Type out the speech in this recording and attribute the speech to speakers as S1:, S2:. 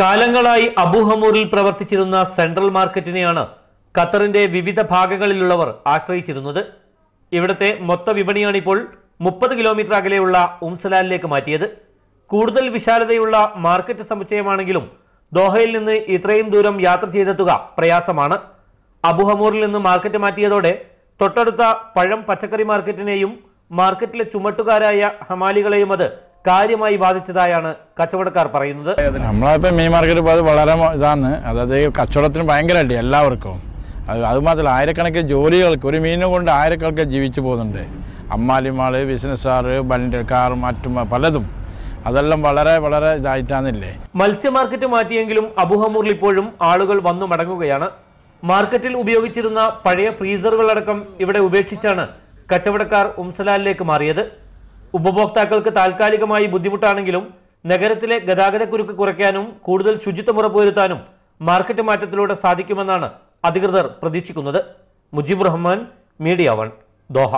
S1: കാലങ്ങളായി അബുഹമൂറിൽ പ്രവർത്തിച്ചിരുന്ന സെൻട്രൽ മാർക്കറ്റിനെയാണ് ഖത്തറിന്റെ വിവിധ ഭാഗങ്ങളിലുള്ളവർ ആശ്രയിച്ചിരുന്നത്. ഇവിടുത്തെ മൊത്ത വിപണിയാണിപ്പോൾ മുപ്പത് കിലോമീറ്റർ അകലെയുള്ള ഉംസലാലിലേക്ക് മാറ്റിയത്. കൂടുതൽ വിശാലതയുള്ള മാർക്കറ്റ് സമുച്ചയമാണെങ്കിലും ദോഹയിൽ നിന്ന് ഇത്രയും ദൂരം യാത്ര ചെയ്തെത്തുക പ്രയാസമാണ്. അബുഹമൂറിൽ നിന്ന് മാർക്കറ്റ് മാറ്റിയതോടെ തൊട്ടടുത്ത പഴം പച്ചക്കറി മാർക്കറ്റിനെയും മാർക്കറ്റിലെ ചുമട്ടുകാരായ ഹമാലികളെയും അത് കാര്യമായി ബാധിച്ചതായാണ് കച്ചവടക്കാർ പറയുന്നത്.
S2: നമ്മളിപ്പോൾ മീൻ മാർക്കറ്റ് പോയത് വളരെ ഇതാണ്. അതായത് കച്ചവടത്തിന് ഭയങ്കര അടി എല്ലാവർക്കും. അത് അത് മാത്രമല്ല ആയിരക്കണക്കിന് ജോലികൾക്ക് ഒരു മീനിനെ കൊണ്ട് ആയിരക്കണക്കെ ജീവിച്ചു പോകുന്നുണ്ട്. അമ്മാലിമാൾ ബിസിനസ്സാർ വണ്ടി കാർ മറ്റും പലതും. അതെല്ലാം വളരെ വളരെ ഇതായിട്ടാണില്ലേ
S1: മത്സ്യ മാർക്കറ്റ് മാറ്റിയെങ്കിലും അബുഹമൂറിൽ ഇപ്പോഴും ആളുകൾ വന്നു മടങ്ങുകയാണ്. മാർക്കറ്റിൽ ഉപയോഗിച്ചിരുന്ന പഴയ ഫ്രീസറുകളടക്കം ഇവിടെ ഉപേക്ഷിച്ചാണ് കച്ചവടക്കാർ ഉംസലാലിലേക്ക് മാറിയത്. ഉപഭോക്താക്കൾക്ക് താൽക്കാലികമായി ബുദ്ധിമുട്ടാണെങ്കിലും നഗരത്തിലെ ഗതാഗതക്കുരുക്ക് കുറയ്ക്കാനും കൂടുതൽ ശുചിത്വം ഉറപ്പുവരുത്താനും മാർക്കറ്റ് മാറ്റത്തിലൂടെ സാധിക്കുമെന്നാണ് അധികൃതർ പ്രതീക്ഷിക്കുന്നത്. Mujeeb Rahman Media One Doha.